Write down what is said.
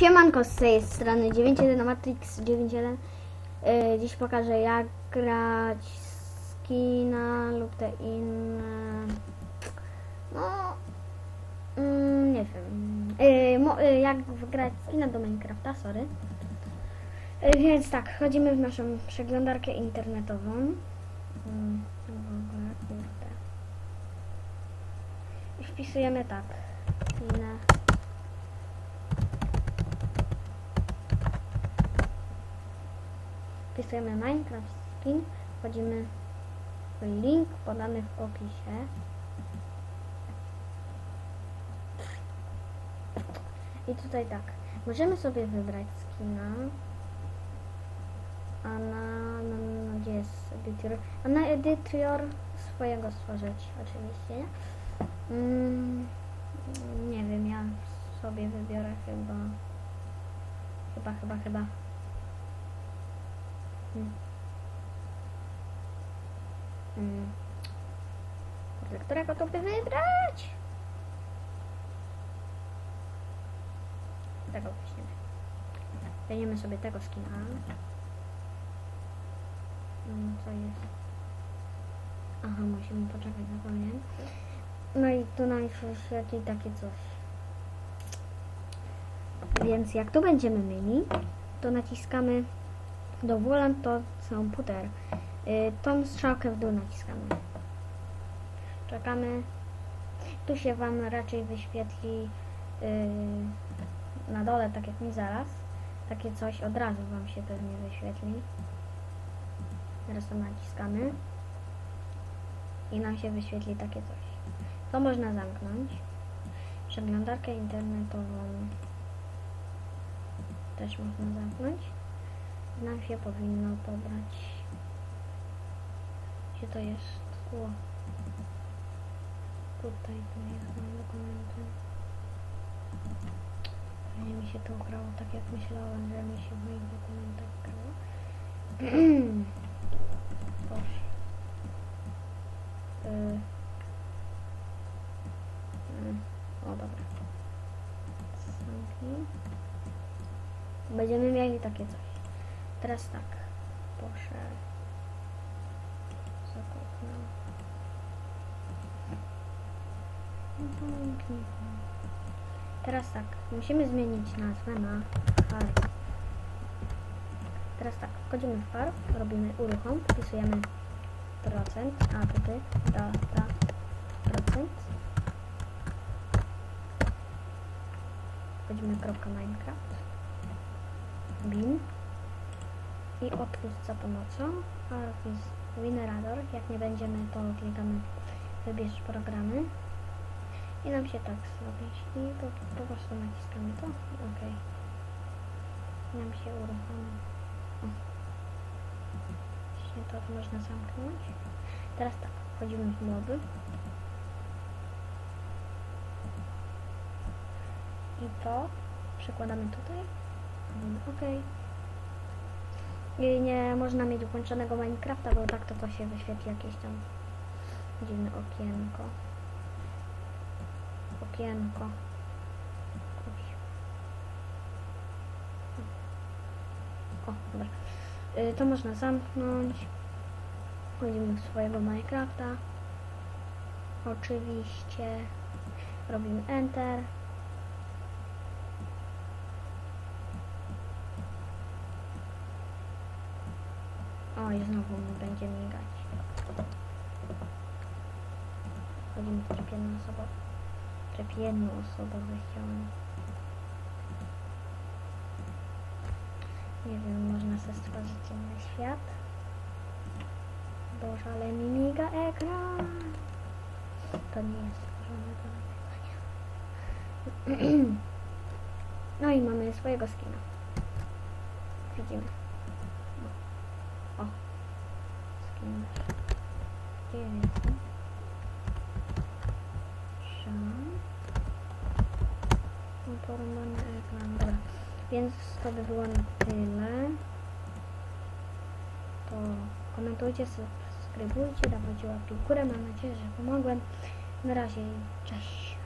Siemanko z tej strony 9.1 Matrix 9.1 yy, Dziś pokażę jak grać skina lub te inne. No mm, Nie wiem. Yy, mo, yy, Jak wgrać skina do Minecrafta, sorry. Yy, Więc tak, wchodzimy w naszą przeglądarkę internetową. Mm, wpisujemy tak Skina wpisujemy Minecraft Skin, wchodzimy w link podany w opisie. I tutaj tak, możemy sobie wybrać skina, a na, na, na gdzie jest editor? A na editor swojego stworzyć oczywiście. Mm, nie wiem, ja sobie wybiorę chyba, chyba, chyba, chyba. Hmm. Kurde, którego to by wybrać? Tego weźmiemy. Weźmiemy sobie tego skina. Hmm, co jest? Aha, musimy poczekać zapomniałem. No i tu nam świeci takie coś. Więc jak tu będziemy mieli, to naciskamy do volant to komputer. Y, tą strzałkę w dół naciskamy. Czekamy. Tu się Wam raczej wyświetli y, na dole, tak jak mi zaraz. Takie coś od razu Wam się pewnie wyświetli. Teraz to naciskamy. I nam się wyświetli takie coś. To można zamknąć. Przeglądarkę internetową też można zamknąć nam się powinno pobrać. Gdzie to jest? O. Tutaj to jest na dokumenty. Pewnie mi się to ugrało tak jak myślałem, że mi się w moich dokumentach grało. Boże. Y. Y. O, dobra. Będziemy mieli takie coś. Teraz tak. Proszę. Zakopnę. Teraz tak. Musimy zmienić nazwę na farb. Teraz tak. Wchodzimy w farb, robimy uruchom, wpisujemy procent, a tutaj data procent. Wchodzimy kropka Minecraft. Bin i otwórz za pomocą. Arvis Winerator. Jak nie będziemy, to klikamy wybierz programy. I nam się tak zrobi. I po, po prostu naciskamy to. Ok nam się uruchomi. Właśnie to można zamknąć. Teraz tak, wchodzimy w moby. I to przekładamy tutaj. Ok i nie można mieć włączonego Minecrafta, bo tak to to się wyświetli jakieś tam dziwne okienko. Okienko. O, dobra. Y, to można zamknąć. Wchodzimy w swojego Minecrafta. Oczywiście. Robimy Enter. Oj, znowu mi będzie migać. Wchodzimy w tryb jednoosobowy. Tryb jednoosobowy chciałem. Nie wiem, można sobie stworzyć inny świat. Boże, ale mi miga ekran. To nie jest stworzone do nagrywania. No i mamy swojego skina. Widzimy. O. Więc to by było na tyle. To komentujcie, subskrybujcie, dawajcie łapki w górę. Mam nadzieję, że pomogłem. Na razie. Cześć.